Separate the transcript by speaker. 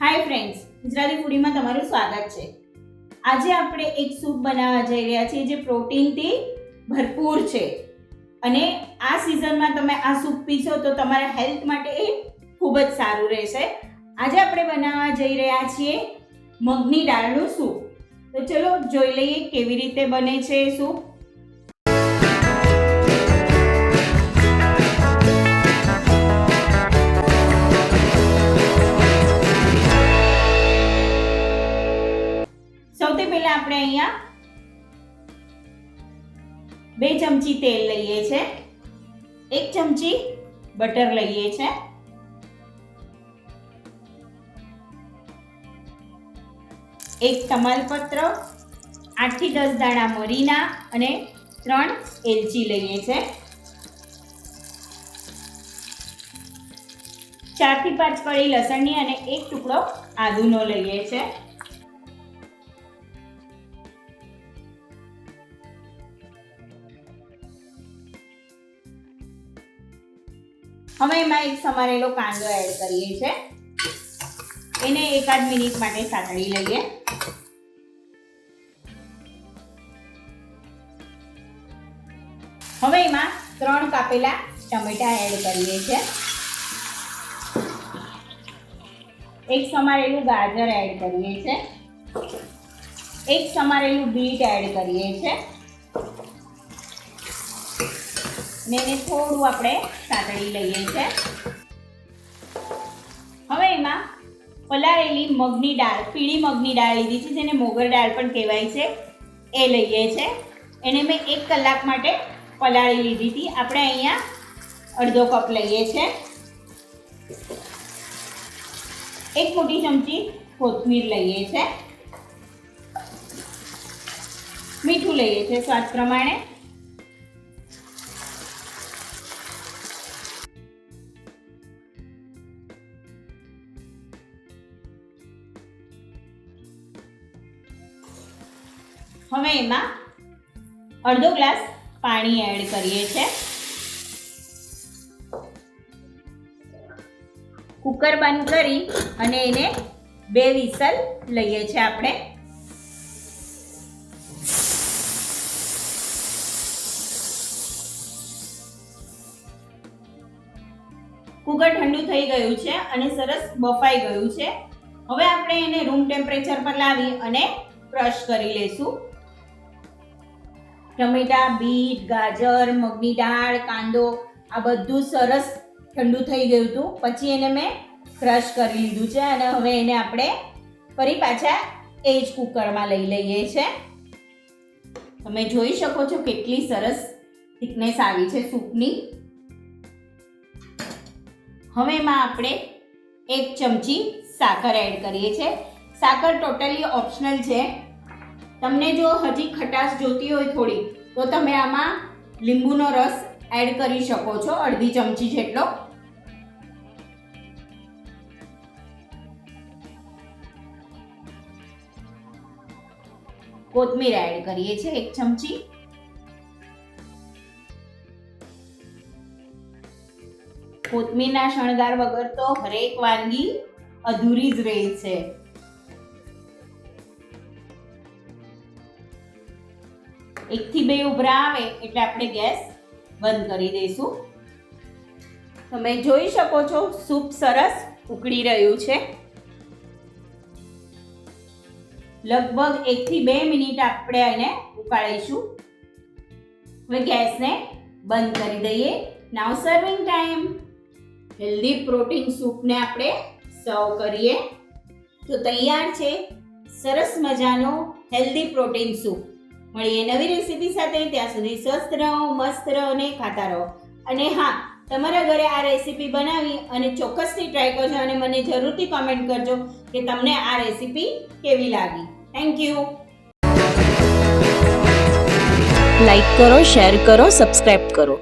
Speaker 1: Hi friends Gujarati ફૂડીમાં તમારું સ્વાગત છે. આજે આપણે એક સૂપ બનાવવા જઈ રહ્યા છીએ જે પ્રોટીનથી ભરપૂર છે. અને આ સિઝનમાં તમે આ સૂપ પીશો તો તમારા હેલ્થ માટે એ ખૂબ જ સારું રહેશે. આજે આપણે બનાવવા જઈ રહ્યા છીએ મગની દાળનું સૂપ તો ચલો જોઈ લઈએ કેવી રીતે બને છે સૂપ અહીંયા બે ચમચી તેલ લઈએ છે. એક ચમચી બટર લઈએ છે. એક તમાલપત્ર, આઠથી દસ દાણા મરીના અને ત્રણ એલચી લઈએ છે. ચારથી પાંચ કળી લસણની અને એક ટુકડો આદુનો લઈએ છે. હવે એમાં એક સમારેલો કાંદો એડ કરીએ છે. એને એકાદ મિનિટ માટે સાતળી લઈએ. હવે એમાં ત્રણ કાપેલા ટમેટા એડ કરીએ છે. એક સમારેલું ગાજર એડ કરીએ છે. એક સમારેલું બીટ એડ કરીએ છે. ને એને થોડું આપણે સાતળી લઈએ છે. હવે એમાં પલાળેલી મગની દાળ, પીળી મગની દાળ લીધી છે, જેને મોગર દાળ પણ કહેવાય છે, એ લઈએ છે. એને મેં એક કલાક માટે પલાળી લીધી હતી. આપણે અહીંયા અડધો કપ લઈએ છે. એક મોટી ચમચી કોથમીર લઈએ છે. મીઠું લઈએ છે, સ્વાદ પ્રમાણે. હવે એમાં અડધો ગ્લાસ પાણી એડ કરીએ છે. કુકર બંધ કરી અને એને બે વિસલ લઈએ છીએ આપણે. કુકર ઠંડુ થઈ ગયું છે અને સરસ બફાઈ ગયું છે. હવે આપણે એને રૂમ ટેમ્પરેચર પર લાવી અને ક્રશ કરી લઈશું. ટમેટા, બીટ, ગાજર, મગની દાળ, કાંદો, આ બધું સરસ ઠંડુ થઈ ગયું હતું. પછી એને મેં ક્રશ કરી લીધું છે અને હવે એને આપણે ફરી પાછા એ જ કુકરમાં લઈ લઈએ છે. તમે જોઈ શકો છો કેટલી સરસ થિકનેસ આવી છે સૂપની. હવે એમાં આપણે એક ચમચી સાકર એડ કરીએ છીએ. સાકર ટોટલી ઓપ્શનલ છે. તમને જો હજી ખટાશ જોતી હોય થોડી તો તમે આમાં લીંબુનો રસ એડ કરી શકો છો, અડધી ચમચી જેટલો. કોથમીર એડ કરીએ છીએ એક ચમચી. કોથમીરના શણગાર વગર તો હરેક વાનગી અધૂરી જ રહે છે. એકથી બે ઉભરા આવે એટલે આપણે ગેસ બંધ કરી દઈશું. તમે જોઈ શકો છો, સૂપ સરસ ઉકળી રહ્યું છે. લગભગ એકથી બે મિનિટ આપણે એને ઉકાળીશું. હવે ગેસને બંધ કરી દઈએ. Now serving time healthy protein સૂપને આપણે સર્વ કરીએ. તો તૈયાર છે. સરસ મજાનો હેલ્ધી પ્રોટીન સૂપ. મળીએ નવી રેસીપી સાથે ત્યાં સુધી સ્વસ્થ રહો, મસ્ત રહો અને ખાતા રહો. અને હા, તમારા ઘરે આ રેસીપી બનાવી અને ચોક્કસથી ટ્રાય કરજો અને મને જરૂરથી કમેન્ટ કરજો કે તમને આ રેસીપી કેવી લાગી. થેન્ક યુ
Speaker 2: લાઈક કરો શેર કરો સબસ્ક્રાઈબ કરો.